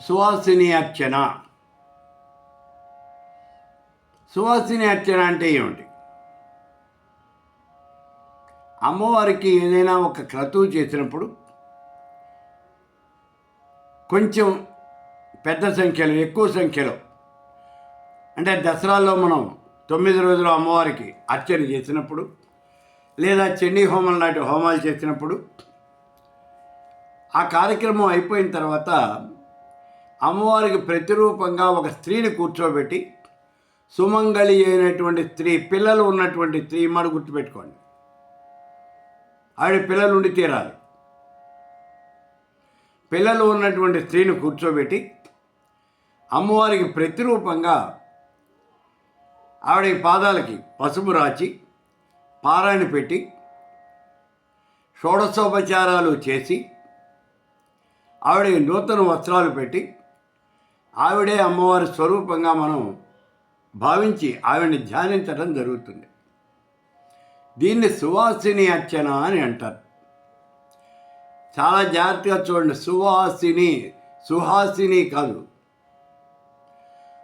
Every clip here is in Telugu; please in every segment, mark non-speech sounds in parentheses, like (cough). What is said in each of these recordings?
సువాసిని అర్చన సువాసిని అర్చన అంటే ఏమిటి? అమ్మవారికి ఏదైనా ఒక క్రతువు చేసినప్పుడు కొంచెం పెద్ద సంఖ్యలో ఎక్కువ సంఖ్యలో అంటే దసరాలో మనం తొమ్మిది రోజులు అమ్మవారికి అర్చన చేసినప్పుడు లేదా చండీ హోమం లాంటి హోమాలు చేసినప్పుడు ఆ కార్యక్రమం అయిపోయిన తర్వాత అమ్మవారికి ప్రతిరూపంగా ఒక స్త్రీని కూర్చోబెట్టి సుమంగళి అయినటువంటి స్త్రీ పిల్లలు ఉన్నటువంటి స్త్రీ మాడు గుర్తుపెట్టుకోండి. ఆవిడ పిల్లలు ఉండి తీరాలి. పిల్లలు ఉన్నటువంటి స్త్రీని కూర్చోబెట్టి అమ్మవారికి ప్రతిరూపంగా ఆవిడ పాదాలకి పసుపు రాచి పారాయణ పెట్టి షోడశోపచారాలు చేసి ఆవిడ నూతన వస్త్రాలు పెట్టి ఆవిడే అమ్మవారి స్వరూపంగా మనం భావించి ఆవిడని ధ్యానించడం జరుగుతుంది. దీన్ని సువాసిని అర్చన అని అంటారు. చాలా జాగ్రత్తగా చూడండి. సువాసిని సుహాసిని కాదు.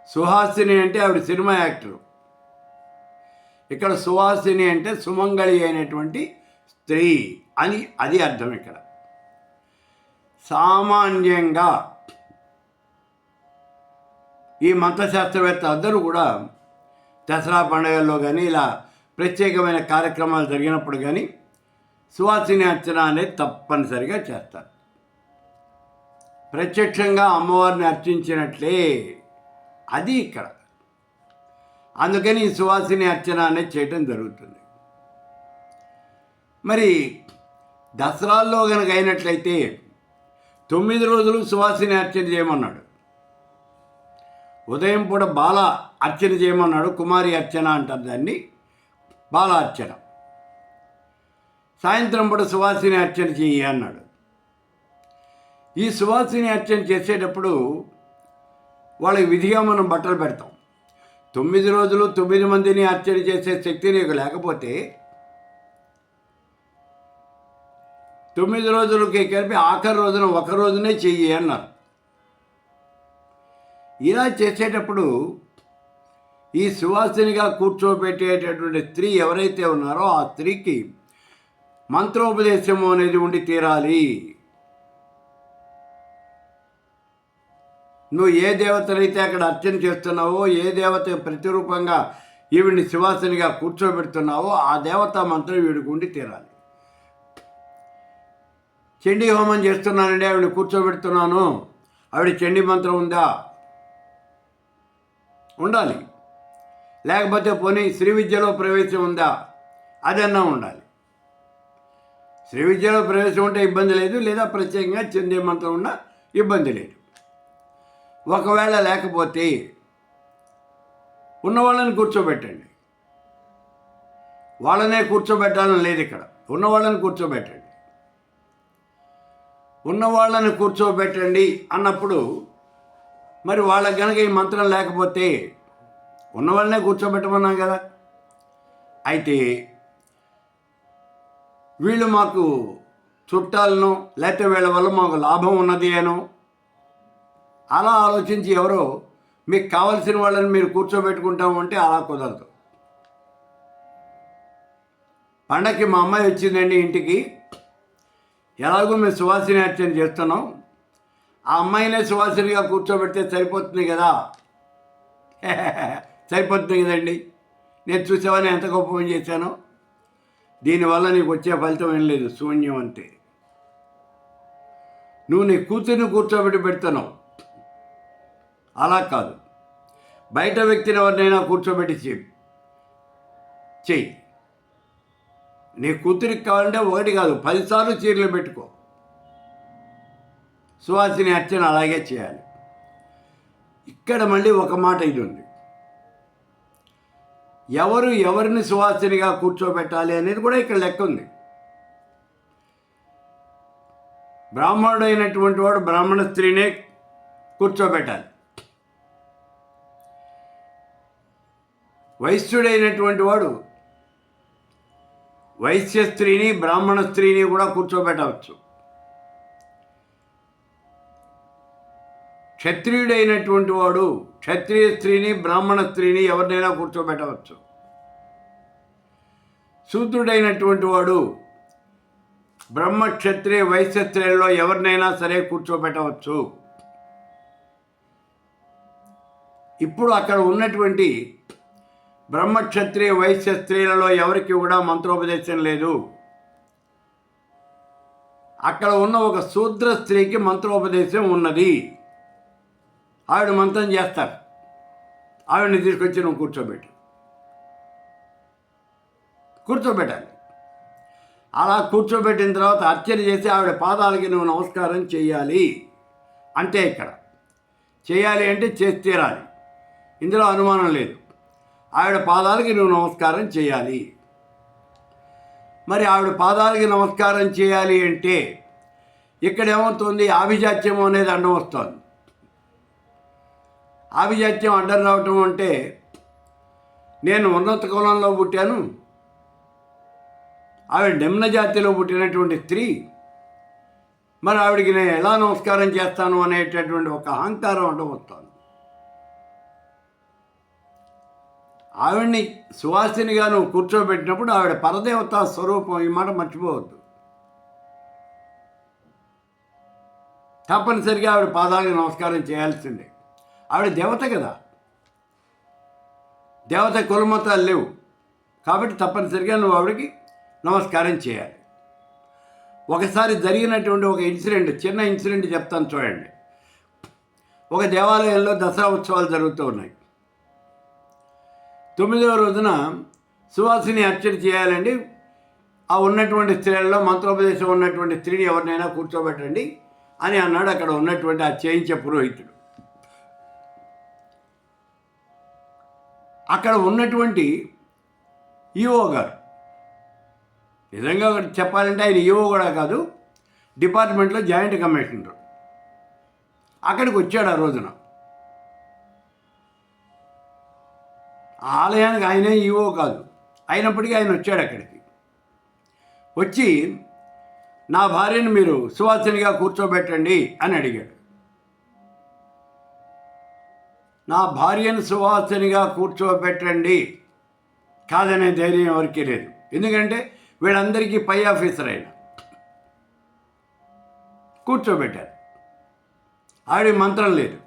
సుహాసిని అంటే ఆవిడ సినిమా యాక్టర్. ఇక్కడ సువాసిని అంటే సుమంగళి అయినటువంటి స్త్రీ అని అది అర్థం ఇక్కడ. సామాన్యంగా ఈ మంత్రశాస్త్రవేత్త అందరూ కూడా దసరా పండుగల్లో కానీ ఇలా ప్రత్యేకమైన కార్యక్రమాలు జరిగినప్పుడు కానీ సువాసిని అర్చన అనేది తప్పనిసరిగా చేస్తారు. ప్రత్యక్షంగా అమ్మవారిని అర్చించినట్లే అది ఇక్కడ. అందుకని ఈ సువాసిని అర్చన అనేది చేయటం జరుగుతుంది. మరి దసరాల్లో కనుక అయినట్లయితే తొమ్మిది రోజులు సువాసిని అర్చన చేయమన్నాడు. ఉదయం పూట బాల అర్చన చేయమన్నాడు కుమారి అర్చన అంటారు దాన్ని. బాల అర్చన. సాయంత్రం పూట సువాసిని అర్చన చేయి అన్నాడు. ఈ సువాసిని అర్చన చేసేటప్పుడు వాళ్ళకి విధిగా మనం బట్టలు పెడతాం. తొమ్మిది రోజులు తొమ్మిది మందిని అర్చన చేసే శక్తి నీకు లేకపోతే తొమ్మిది రోజులకి కలిపి ఆఖరి రోజున ఒక రోజునే చెయ్యి అన్నారు. ఇలా చేసేటప్పుడు ఈ సువాసినిగా కూర్చోబెట్టేటటువంటి స్త్రీ ఎవరైతే ఉన్నారో ఆ స్త్రీకి మంత్రోపదేశము అనేది ఉండి తీరాలి. నువ్వు ఏ దేవతనైతే అక్కడ అర్చన చేస్తున్నావో ఏ దేవత ప్రతిరూపంగా ఈవిడిని సువాసినిగా కూర్చోబెడుతున్నావో ఆ దేవతా మంత్రం వీడికి ఉండి తీరాలి. చండీ హోమం చేస్తున్నానండి ఆవిడ కూర్చోబెడుతున్నాను. ఆవిడ చండీ మంత్రం ఉందా? ఉండాలి. లేకపోతే పోనీ శ్రీ విద్యలో ప్రవేశం ఉందా? అదన్నా ఉండాలి. శ్రీ విద్యలో ప్రవేశం ఉంటే ఇబ్బంది లేదు లేదా ప్రత్యేకంగా చండీ మంత్రం ఉన్నా ఇబ్బంది లేదు. ఒకవేళ లేకపోతే ఉన్న వాళ్ళని కూర్చోబెట్టండి. వాళ్ళనే కూర్చోబెట్టాలని లేదు ఇక్కడ. ఉన్న వాళ్ళని కూర్చోబెట్టండి. ఉన్న వాళ్ళని కూర్చోబెట్టండి అన్నప్పుడు మరి వాళ్ళకి కనుక ఈ మంత్రం లేకపోతే ఉన్న వాళ్ళనే కూర్చోబెట్టమన్నాం కదా. అయితే వీళ్ళు మాకు చుట్టాలను లేకపోతే వీళ్ళ వల్ల మాకు లాభం ఉన్నది అనో అలా ఆలోచించి ఎవరో మీకు కావలసిన వాళ్ళని మీరు కూర్చోబెట్టుకుంటాము అంటే అలా కుదరదు. పండక్కి మా అమ్మాయి వచ్చిందండి ఇంటికి. ఎలాగో మేము సువాసిని అర్చన చేస్తున్నాం. ఆ అమ్మాయినే సువాసినిగా కూర్చోబెడితే సరిపోతుంది కదా? (laughs) సరిపోతుంది కదండి. నేను చూసావని ఎంత గొప్ప పని చేశాను. దీనివల్ల నీకు వచ్చే ఫలితం ఏం లేదు శూన్యం అంతే. నువ్వు నీ కూతుర్ని కూర్చోబెట్టి పెడుతున్నావు. అలా కాదు. బయట వ్యక్తిని ఎవరినైనా కూర్చోబెట్టి చెయ్యి చెయ్యి నీ కూతురికి కావాలంటే ఒకటి కాదు పదిసార్లు చీరలు పెట్టుకో. సువాసిని అర్చన అలాగే చేయాలి. ఇక్కడ మళ్ళీ ఒక మాట ఇది ఉంది ఎవరు ఎవరిని సువాసినిగా కూర్చోబెట్టాలి అనేది కూడా ఇక్కడ లెక్క ఉంది. బ్రాహ్మణుడు అయినటువంటి వాడు బ్రాహ్మణ స్త్రీనే కూర్చోబెట్టాలి. వైశ్యుడైనటువంటి వాడు వైశ్య స్త్రీని బ్రాహ్మణ స్త్రీని కూడా కూర్చోబెట్టవచ్చు. క్షత్రియుడైనటువంటి వాడు క్షత్రియ స్త్రీని బ్రాహ్మణ స్త్రీని ఎవరినైనా కూర్చోబెట్టవచ్చు. శూద్రుడైనటువంటి వాడు బ్రహ్మక్షత్రియ వైశ్య స్త్రీలలో ఎవరినైనా సరే కూర్చోబెట్టవచ్చు. ఇప్పుడు అక్కడ ఉన్నటువంటి బ్రహ్మక్షత్రియ వైశ్య స్త్రీలలో ఎవరికి కూడా మంత్రోపదేశం లేదు. అక్కడ ఉన్న ఒక శూద్ర స్త్రీకి మంత్రోపదేశం ఉన్నది. ఆవిడ మంత్రం చేస్తారు. ఆవిడని తీసుకొచ్చి నువ్వు కూర్చోబెట్టు. కూర్చోబెట్టాలి. అలా కూర్చోబెట్టిన తర్వాత అర్చన చేసి ఆవిడ పాదాలకి నువ్వు నమస్కారం చేయాలి అంతే ఇక్కడ. చేయాలి అంటే చేసి తీరాలి. ఇందులో అనుమానం లేదు. ఆవిడ పాదాలకి నువ్వు నమస్కారం చేయాలి మరి ఆవిడ పాదాలకి నమస్కారం చేయాలి అంటే ఇక్కడ ఏమవుతుంది? ఆభిజాత్యం అనేది అడ్డం వస్తుంది. ఆభిజాత్యం అడ్డం రావటం అంటే నేను ఉన్నత కులంలో పుట్టాను. ఆవిడ నిమ్న జాతిలో పుట్టినటువంటి స్త్రీ. మరి ఆవిడకి నేను ఎలా నమస్కారం చేస్తాను అనేటటువంటి ఒక అహంకారం అడ్డం వస్తుంది. ఆవిడ్ని సువాసినిగా నువ్వు కూర్చోబెట్టినప్పుడు ఆవిడ పరదేవత స్వరూపం ఈ మాట మర్చిపోవద్దు. తప్పనిసరిగా ఆవిడ పాదాలకు నమస్కారం చేయాల్సిందే. ఆవిడ దేవత కదా. దేవత కులమతాలు లేవు. కాబట్టి తప్పనిసరిగా నువ్వు ఆవిడకి నమస్కారం చేయాలి. ఒకసారి జరిగినటువంటి ఒక ఇన్సిడెంట్ చిన్న ఇన్సిడెంట్ చెప్తాను చూడండి. ఒక దేవాలయంలో దసరా ఉత్సవాలు జరుగుతూ ఉన్నాయి. తొమ్మిదవ రోజున సువాసిని అర్చన చేయాలండి. ఆ ఉన్నటువంటి స్త్రీలలో మంత్రోపదేశం ఉన్నటువంటి స్త్రీని ఎవరినైనా కూర్చోబెట్టండి అని అన్నాడు అక్కడ ఉన్నటువంటి ఆ చేయించే పురోహితుడు. అక్కడ ఉన్నటువంటి ఈఓ గారు. నిజంగా చెప్పాలంటే ఆయన ఈఓ కూడా కాదు డిపార్ట్మెంట్లో జాయింట్ కమిషనర్. అక్కడికి వచ్చాడు ఆ రోజున. ఆలయానికి ఆయనే ఈవో కాదు అయినప్పటికీ ఆయన వచ్చాడు అక్కడికి. వచ్చి నా భార్యను మీరు సువాసినిగా కూర్చోబెట్టండి అని అడిగాడు. నా భార్యను సువాసినిగా కూర్చోబెట్టండి. కాదనే ధైర్యం ఎవరికీ లేదు. ఎందుకంటే వీళ్ళందరికీ పై ఆఫీసర్ అయిన. కూర్చోబెట్టారు. ఆవిడ మంత్రం లేదు.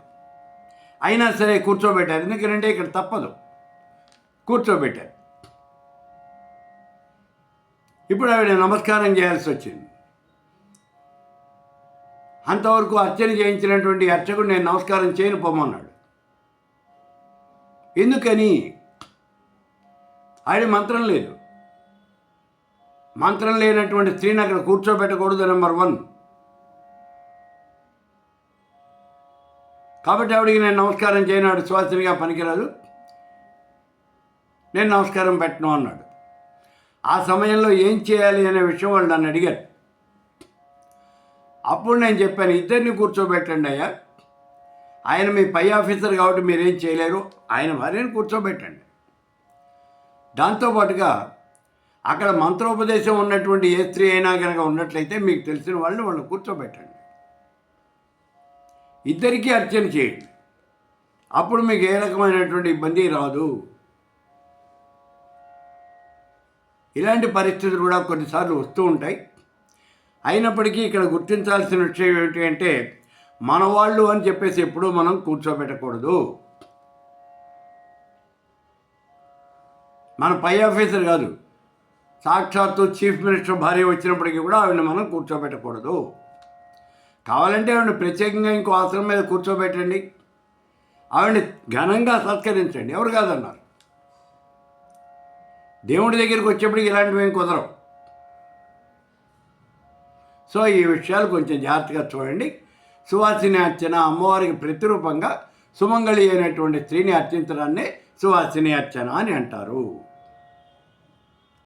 అయినా సరే కూర్చోబెట్టారు. ఎందుకంటే ఇక్కడ తప్పదు. కూర్చోబెట్టారు. ఇప్పుడు ఆవిడ నమస్కారం చేయాల్సి వచ్చింది. అంతవరకు అర్చన చేయించినటువంటి అర్చకుడు నేను నమస్కారం చేయను పొమ్మన్నాడు ఎందుకని? ఆయన మంత్రం లేదు. మంత్రం లేనటువంటి స్త్రీని అక్కడ కూర్చోబెట్టకూడదు నెంబర్ వన్. కాబట్టి ఆవిడికి నేను నమస్కారం చేయనాడు సువాసనిగా పనికిరాదు. నేను నమస్కారం పెట్టను అన్నాడు. ఆ సమయంలో ఏం చేయాలి అనే విషయం వాళ్ళు నన్ను అడిగారు. అప్పుడు నేను చెప్పాను ఇద్దరిని కూర్చోబెట్టండి అయ్యా. ఆయన మీ పై ఆఫీసర్ కాబట్టి మీరేం చేయలేరు. ఆయన భార్యను కూర్చోబెట్టండి. దాంతోపాటుగా అక్కడ మంత్రోపదేశం ఉన్నటువంటి ఏ స్త్రీ అయినా కనుక ఉన్నట్లయితే మీకు తెలిసిన వాళ్ళని వాళ్ళు కూర్చోబెట్టండి. ఇద్దరికీ అర్చన చేయండి. అప్పుడు మీకు ఏ రకమైనటువంటి ఇబ్బంది రాదు. ఇలాంటి పరిస్థితులు కూడా కొన్నిసార్లు వస్తూ ఉంటాయి. అయినప్పటికీ ఇక్కడ గుర్తించాల్సిన విషయం ఏమిటి అంటే మన వాళ్ళు అని చెప్పేసి ఎప్పుడూ మనం కూర్చోబెట్టకూడదు. మన పై ఆఫీసర్ కాదు. సాక్షాత్తు చీఫ్ మినిస్టర్ భార్య వచ్చినప్పటికీ కూడా ఆవిడని మనం కూర్చోబెట్టకూడదు. కావాలంటే ఆవిడ ప్రత్యేకంగా ఇంకో ఆశ్రమం మీద కూర్చోబెట్టండి. ఆవిడని ఘనంగా సత్కరించండి. ఎవరు కాదన్నారు? దేవుడి దగ్గరికి వచ్చేప్పటికి ఇలాంటివి ఏం కుదరవు. సో ఈ విషయాలు కొంచెం జాగ్రత్తగా చూడండి. సువాసిని అర్చన అమ్మవారికి ప్రతిరూపంగా సుమంగళి అయినటువంటి స్త్రీని అర్చించడాన్ని సువాసిని అర్చన అని అంటారు.